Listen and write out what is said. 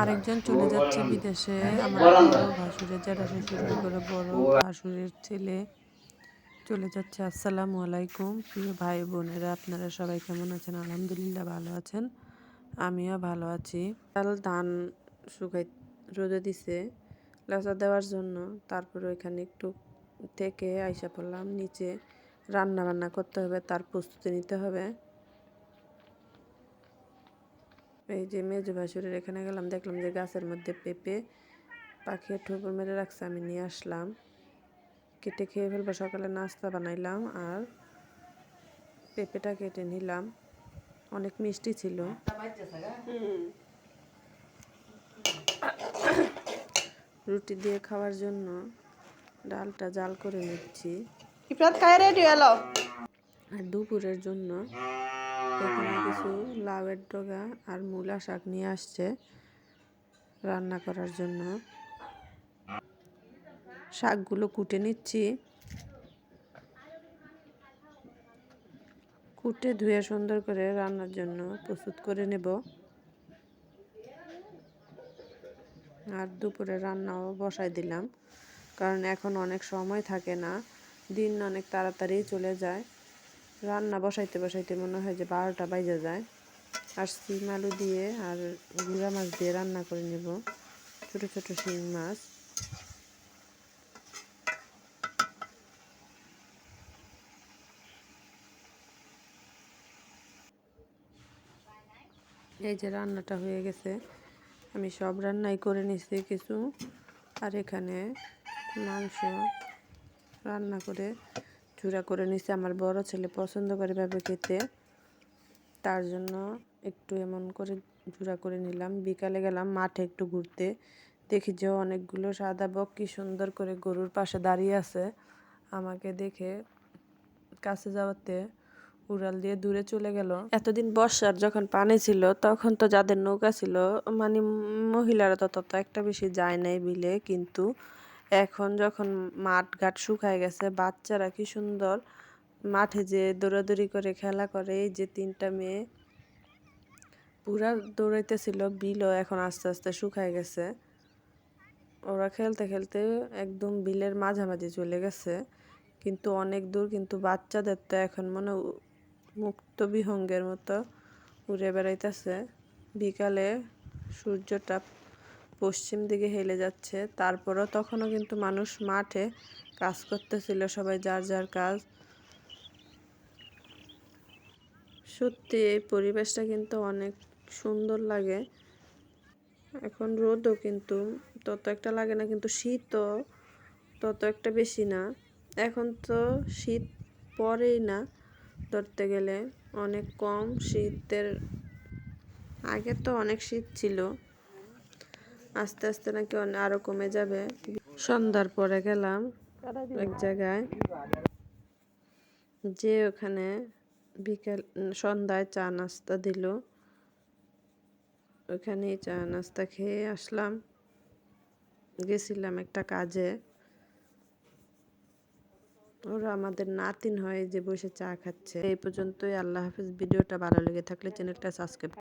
আরেকজন চলে যাচ্ছে বিদেশে। আমার বড় ভাসুরের জ্যাঠা শ্বশুরের করে বড় ভাসুরের ছেলে চলে যাচ্ছে। আসসালামু আলাইকুম। প্রিয় ভাই বোনেরা আপনারা সবাই কেমন আছেন? আলহামদুলিল্লাহ ভালো আছেন। আমিও ভালো আছি। কাল ধান শুকাই রোদে দিছে লাচা দেওয়ার জন্য। তারপর ওইখানে একটু থেকে আইসা পড়লাম নিচে রান্না বান্না করতে হবে তার প্রস্তুতি নিতে হবে। এই যে মেজু ভাসুরের এখানে গেলাম দেখলাম যে গাছের মধ্যে পেঁপে পাখি ঠোপর মেরে রাখছে আমি নিয়ে আসলাম। কেটে খেয়ে ফেলব সকালে নাস্তা বানাইলাম আর পেঁপেটা কেটে নিলাম। অনেক মিষ্টি ছিল। রুটি দিয়ে খাওয়ার জন্য ডালটা জাল করে নিচ্ছি। আর দুপুরের জন্য এখানে কিছু লাউয়ের ডগা আর মূলা শাক নিয়ে আসছে রান্না করার জন্য। শাকগুলো কুটে নিচ্ছি। কুটে ধুয়ে সুন্দর করে রান্নার জন্য প্রস্তুত করে নেব। আর দুপুরে রান্নাও বসাই দিলাম, কারণ এখন অনেক সময় থাকে না, দিন অনেক তাড়াতাড়ি চলে যায়। রান্না বসাইতে বসাইতে মনে হয় যে বারোটা বাইজে যায়। আর শিম আলু দিয়ে আর গুঁড়া মাছ দিয়ে রান্না করে নেব। ছোট ছোট শিং মাছ। এই যে রান্নাটা হয়ে গেছে। আমি সব রান্নাই করে নিছি কিছু। আর এখানে মাংস রান্না করে চূড়া করে নিছি আমার বড় ছেলে পছন্দ করে ভাবে খেতে। তার জন্য একটু এমন করে চূড়া করে নিলাম। বিকালে গেলাম মাঠে একটু ঘুরতে। দেখি যে অনেকগুলো সাদা বক কি সুন্দর করে গরুর পাশে দাঁড়িয়ে আছে। আমাকে দেখে কাছে যাওয়াতে উড়াল দিয়ে দূরে চলে গেল। এতদিন বর্ষার যখন পানি ছিল, তখন তো যাদের নৌকা ছিল মানে মহিলারা তো তত একটা বেশি যায় নাই বিলে, কিন্তু এখন যখন মাঠ ঘাট শুকায় গেছে, বাচ্চারা কি সুন্দর মাঠে যে দৌড়াদৌড়ি করে, খেলা করে, এই যে তিনটা মেয়ে পুরা দৌড়াইতেছিল, বিলও এখন আস্তে আস্তে শুকায় গেছে। ওরা খেলতে খেলতে একদম বিলের মাঝামাঝি চলে গেছে। কিন্তু অনেক দূর কিন্তু বাচ্চাদের তো এখন মনে মুক্ত বিহঙ্গের মতো উড়ে বেড়াইতেছে। বিকালে সূর্যটা পশ্চিম দিকে হেলে যাচ্ছে। তারপরও তখনও কিন্তু মানুষ মাঠে কাজ করতেছিল, সবাই যার যার কাজ। সত্যি, এই পরিবেশটা কিন্তু অনেক সুন্দর লাগে। এখন রোদও কিন্তু তত একটা লাগে না, কিন্তু শীতও তত একটা বেশি না। এখন তো শীত পরেই না, ধরতে গেলে। অনেক কম শীতের, আগে তো অনেক শীত ছিল। আস্তে আস্তে নাকি আরও কমে যাবে। সন্ধ্যার পরে গেলাম এক জায়গায়। যে ওখানে বিকেল সন্ধ্যায় চা নাস্তা দিল। ওখানে চা নাস্তা খেয়ে আসলাম। গেছিলাম একটা কাজে। ওরা আমাদের নাতিন হয় যে বসে চা খাচ্ছে। এই পর্যন্তই। আল্লাহ হাফিজ। ভিডিওটা ভালো লেগে থাকলে চ্যানেলটা সাবস্ক্রাইব